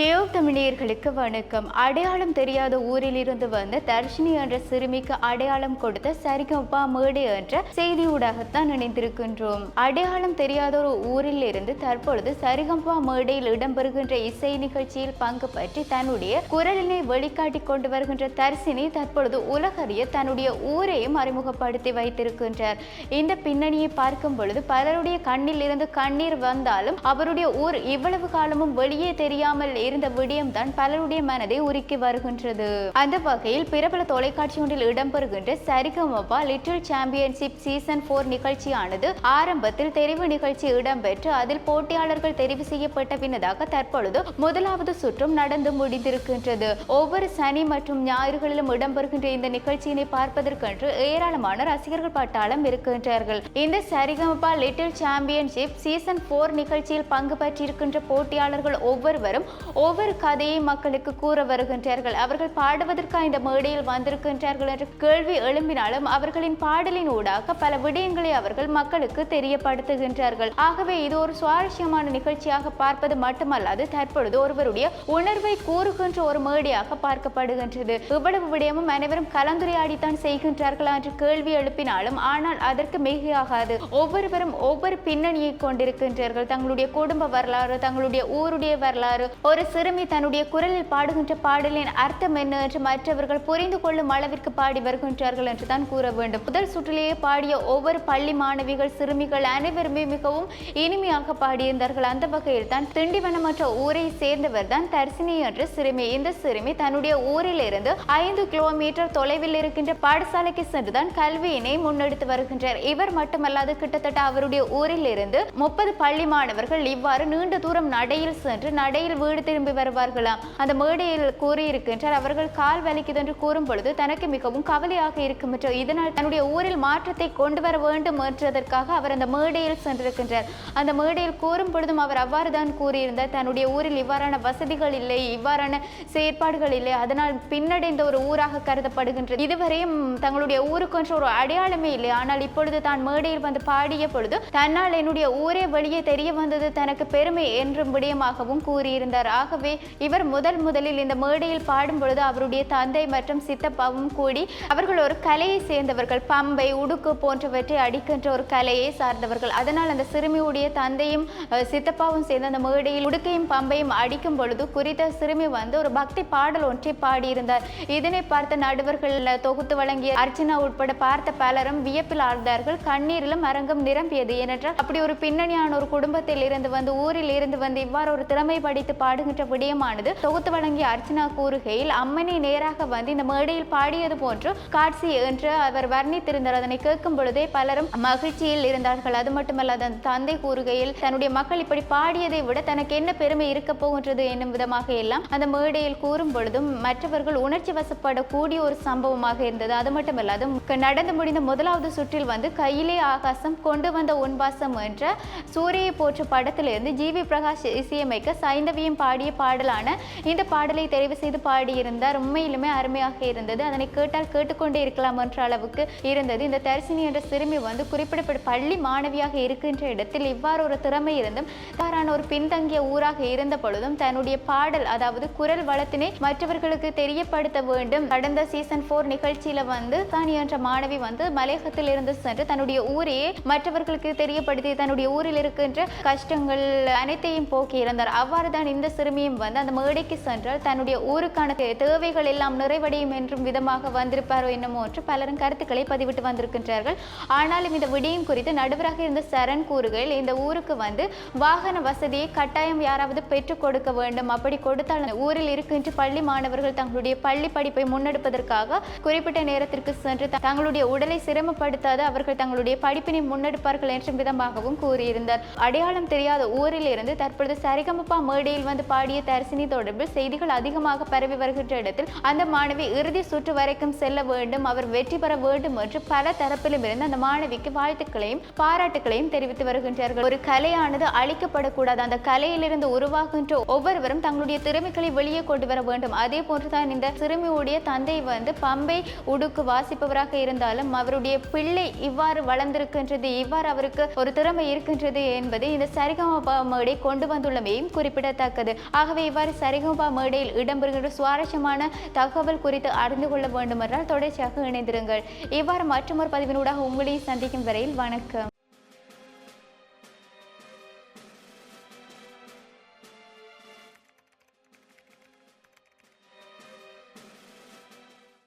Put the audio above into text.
ஜியோ தமிழியர்களுக்கு வணக்கம். அடையாளம் தெரியாத ஊரில் இருந்து வந்த தர்ஷினி என்ற சிறுமிக்கு அடையாளம் கொடுத்த சரிகப்பா மேடு என்ற செய்தியூடாகத்தான் இணைந்திருக்கின்றோம். அடையாளம் தெரியாத ஒரு ஊரில் இருந்து தற்பொழுது சரிகம்பா மேடையில் இடம்பெறுகின்ற இசை நிகழ்ச்சியில் பங்கு பற்றி தன்னுடைய குரலினை வெளிக்காட்டி கொண்டு வருகின்ற தர்சினி தற்பொழுது உலகறிய தன்னுடைய ஊரையும் அறிமுகப்படுத்தி வைத்திருக்கின்றார். இந்த பின்னணியை பார்க்கும் பொழுது பலருடைய கண்ணில் இருந்து கண்ணீர் வந்தாலும் அவருடைய ஊர் இவ்வளவு காலமும் வெளியே தெரியாமல் இருந்த விடயம்தான் பலருடைய மனதை உருக்கி வருகின்றது. அந்த வகையில் பிரபல தொலைக்காட்சி ஒன்றில் இடம்பெறுகின்ற Sarigamapa little championship season four நிகழ்ச்சியானது ஆரம்பத்தில் தெரிவு நிகழ்ச்சி இடம்பெற்று அதில் போட்டியாளர்கள் தெரிவு செய்யப்பட்ட பின்னதாக தற்பொழுது முதலாவது சுற்றும் நடந்து முடிந்திருக்கின்றது. ஒவ்வொரு சனி மற்றும் ஞாயிறுகளிலும் இடம்பெறுகின்ற இந்த நிகழ்ச்சியினை பார்ப்பதற்கென்று ஏராளமான ரசிகர்கள் பட்டாளம் இருக்கின்றார்கள். இந்த Sarigamapa little championship season four நிகழ்ச்சியில் பங்கு பெற்றிருக்கின்ற போட்டியாளர்கள் ஒவ்வொருவரும் ஒவ்வொரு கதையை மக்களுக்கு கூற வருகின்றார்கள். அவர்கள் பாடுவதற்காக இந்த மேடையில் வந்திருக்கின்றார்கள் என்ற கேள்வி எழும்பினாலும் அவர்களின் பாடலின் ஊடாக பல விடயங்களை அவர்கள் மக்களுக்கு தெரியப்படுத்துகின்றார்கள். ஆகவே இது ஒரு சுவாரஸ்யமான நிகழ்ச்சியாக பார்ப்பது மட்டுமல்லாது தற்பொழுது ஒருவருடைய உணர்வை கூறுகின்ற ஒரு மேடையாக பார்க்கப்படுகின்றது. இவ்வளவு விடயமும் அனைவரும் கலந்துரையாடித்தான் செய்கின்றார்களா என்று கேள்வி எழுப்பினாலும் ஆனால் அதற்கு மிகையாகாது. ஒவ்வொருவரும் ஒவ்வொரு பின்னணியை கொண்டிருக்கின்றார்கள். தங்களுடைய குடும்ப வரலாறு தங்களுடைய ஊருடைய வரலாறு ஒரு சிறுமி தன்னுடைய குரலில் பாடுகின்ற பாடலின் அர்த்தம் என்ன என்று மற்றவர்கள் புரிந்து கொள்ளும் அளவிற்கு பாடி வருகின்றார்கள் என்று தான் கூற வேண்டும். முதல் சுற்றிலேயே பாடிய ஒவ்வொரு பள்ளி மாணவிகள் சிறுமிகள் அனைவருமே மிகவும் இனிமையாக பாடியிருந்தார்கள். அந்த வகையில் தான் திண்டிவனம் ஊரை சேர்ந்தவர் தான் தர்சினி என்ற சிறுமி. இந்த சிறுமி தன்னுடைய ஊரில் இருந்து ஐந்து கிலோமீட்டர் தொலைவில் இருக்கின்ற பாடசாலைக்கு சென்றுதான் கல்வியினை முன்னெடுத்து வருகின்றார். இவர் மட்டுமல்லாது கிட்டத்தட்ட அவருடைய ஊரில் இருந்து முப்பது பள்ளி மாணவர்கள் இவ்வாறு நீண்ட தூரம் நடையில் சென்று நடையில் வீடு திரும்பி வருவார்களாம் அந்த மேடையில் கூறியிருக்கின்றார் அவர்கள் கால் வலிக்குது என்று கூறும் பொழுது தனக்கு மிகவும் கவலையாக இருக்கும் என்று. இதனால் தன்னுடைய ஊரில் மாற்றத்தை கொண்டு வர வேண்டும் என்றதற்காக அவர் அந்த மேடையில் சென்றிருக்கின்றார். அந்த மேடையில் கூறும் பொழுதும் அவர் அவ்வாறு தான் கூறியிருந்தார் தன்னுடைய ஊரில் இவ்வாறான வசதிகள் இல்லை இவ்வாறான செயற்பாடுகள் இல்லை. அதனால் பின்னடைந்த ஒரு ஊராக கருதப்படுகின்றது. இதுவரையும் தங்களுடைய ஊருக்கென்ற ஒரு அடையாளமே இல்லை. ஆனால் இப்பொழுது தான் மேடையில் வந்து பாடிய பொழுது தன்னால் என்னுடைய ஊரே வெளியே தெரிய வந்தது தனக்கு பெருமை என்றும் விடயமாகவும் கூறியிருந்தார். ஆகவே இவர் முதல் முதலில் இந்த மேடையில் பாடும் பொழுது அவருடைய தந்தை மற்றும் சித்தப்பாவும் கூடி அவர்கள் ஒரு கலையை சேர்ந்தவர்கள். பம்பை உடுக்கு போன்றவற்றை அடிக்கின்ற ஒரு கலையை சார்ந்தவர்கள். அதனால் அந்த சிறுமியுடைய தந்தையும் சித்தப்பாவும் சேர்ந்து அந்த மேடையில் உடுக்கையும் பம்பையும் அடிக்கும் பொழுது குறித்த சிறுமி வந்து ஒரு பக்தி பாடல் ஒன்றை பாடியிருந்தார். இதனை பார்த்த நடுவர்கள் தொகுத்து வழங்கிய அர்ச்சனா உட்பட பார்த்த பலரும் வியப்பில் ஆழ்ந்தார்கள். கண்ணீரிலும் அரங்கம் நிரம்பியது. ஏனென்றால் அப்படி ஒரு பின்னணியான ஒரு குடும்பத்தில் இருந்து வந்து ஊரில் இருந்து வந்து இவ்வாறு ஒரு திறமை படித்து பாடுகின்ற விடயமானது. தொகுத்து வழங்கிய அர்ச்சனா கூறுகையில் அம்மனை நேராக வந்து இந்த மேடையில் பாடியது போன்று காட்சி என்று அவர் வர்ணித்திருந்தார். அதனை கேட்கும் பொழுதே பலரும் மகிழ்ச்சியில் இருந்தார்கள். அது மட்டுமல்ல தந்தை கூறுகையில் தன்னுடைய மக்கள் இப்படி பாடியதை விட தனக்கு என்ன பெருமை இருக்க போகின்றது என்னும் விதமாக எல்லாம் அந்த மேடையில் கூறும் பொழுதும் மற்றவர்கள் உணர்ச்சி வசப்படக்கூடிய ஒரு சம்பவமாக இருந்தது. அது மட்டுமல்லாது நடந்து முடிந்த முதலாவது சுற்றில் வந்து கையிலே ஆகாசம் கொண்டு வந்த உன்வாசம் என்ற சூரியை போற்ற படத்திலிருந்து ஜி. வி. பிரகாஷ் இசையமைக்க சைந்தவியும் பாடிய பாடலான இந்த பாடலை தெரிவு செய்து பாடியிருந்தார். உண்மையிலுமே அருமையாக இருந்தது. அதனை கேட்டால் கேட்டுக்கொண்டே இருக்கலாம் என்ற அளவுக்கு இருந்தது. இந்த தரிசினி என்ற சிறுமி வந்து குறிப்பிடப்பட்ட பள்ளி மாணவியாக இருக்கின்ற இடத்தில் இவ்வாறு ஒரு திறமை இருந்தும் தாரான ஒரு பின்தங்கிய ஊராக இருந்த பொழுதும் தன்னுடைய பாடல் அதாவது குரல் வளத்தினை மற்றவர்களுக்கு தெரியப்படுத்த வேண்டும். கடந்த சீசன் போர் நிகழ்ச்சியில வந்து தானி என்ற மாணவி வந்து மலையகத்தில் இருந்து சென்று தன்னுடைய ஊரையே மற்றவர்களுக்கு தெரியப்படுத்தி தன்னுடைய ஊரில் இருக்கின்ற கஷ்டங்கள் அனைத்தையும் போக்கி இருந்தார் அவ்வாறு தான் இந்த சிறுமியும் வந்து அந்த மேடைக்கு சென்றால் தன்னுடைய ஊருக்கான தேவைகள் எல்லாம் நிறைவடையும் என்றும் விதமாக வந்திருப்பாரோ என்னமோ என்று பலரும் கருத்துக்களை பதிவிட்டு வந்திருக்கின்றார்கள். ஆனாலும் இந்த விடயம் குறித்து நடுவராக இருந்த சரண் கூறுகையில் இந்த ஊருக்கு வந்து வாகன வசதியை கட்டாயம் யாராவது பெற்றுக் கொடுக்க வேண்டும். அப்படி கொடுத்தால் ஊரில் இருக்கின்ற பள்ளி மாணவர்கள் தங்களுடைய பள்ளி படிப்பை முன்னெடுப்பதற்காக குறிப்பிட்ட நேரத்திற்கு சென்று தங்களுடைய உடலை சிரமப்படுத்தாது அவர்கள் தங்களுடைய படிப்பினை முன்னெடுப்பார்கள் என்ற விதமாகவும் கூறியிருந்தார். அடையாளம் தெரியாத ஊரில் இருந்து தற்பொழுது சரிகமப்பா மேடையில் வந்து பாடிய தரிசினி தொடர்பில் செய்திகள் அதிகமாக பரவி வருகின்ற இடத்தில் அந்த மாணவி இறுதி சுற்று வரைக்கும் செல்ல வேண்டும் அவர் வெற்றி பெற வேண்டும் என்று பல தரப்பிலும் இருந்து அந்த மாணவிக்கு வாழ்த்துக்களையும் பாராட்டுகளையும் தெரிவித்து வருகின்றார்கள். ஒரு கலையானது அழிக்கப்படக்கூடாது. அந்த கலையிலிருந்து உருவாகின்ற ஒவ்வொருவரும் தங்களுடைய திறமைகளை வெளியே கொண்டு வர வேண்டும். அதே போன்றுதான் இந்த சிறுமியுடைய தந்தை வந்து பம்பை உடுக்கு வாசிப்பவராக இருந்தாலும் அவருடைய பிள்ளை இவ்வாறு வளர்ந்திருக்கின்றது இவ்வாறு அவருக்கு ஒரு திறமை இருக்கின்றது என்பதை இந்த சரிகம கொண்டு வந்துள்ளமையும் குறிப்பிடத்தக்கது. ஆகவே இவ்வாறு சரிகம்பா மேடையில் இடம்பெறுகின்ற சுவாரஸ்யமான தகவல் குறித்து அறிந்து கொள்ள வேண்டுமென்றால் தொடர்ச்சியாக இணைந்திருங்கள். இவ்வாறு மற்றொரு பதிவினூடாக உங்களையும் சந்திக்கும் வரையில் வணக்கம்.